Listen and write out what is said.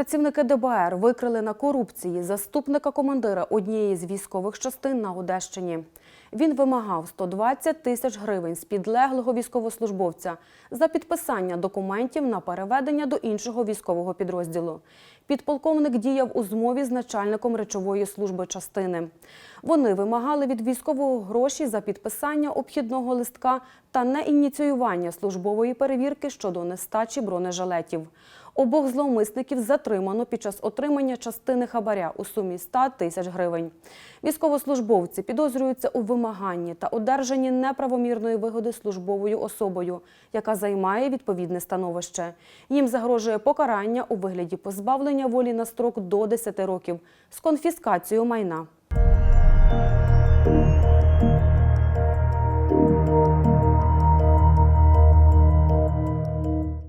Працівники ДБР викрили на корупції заступника командира однієї з військових частин на Одещині. Він вимагав 120 тисяч гривень з підлеглого військовослужбовця за підписання документів на переведення до іншого військового підрозділу. Підполковник діяв у змові з начальником речової служби частини. Вони вимагали від військового гроші за підписання обхідного листка та неініціювання службової перевірки щодо нестачі бронежилетів. Обох зловмисників затримано під час отримання частини хабаря у сумі 100 тисяч гривень. Військовослужбовці підозрюються у вимаганні та одержанні неправомірної вигоди службовою особою, яка займає відповідне становище. Їм загрожує покарання у вигляді позбавлення волі на строк до 10 років з конфіскацією майна.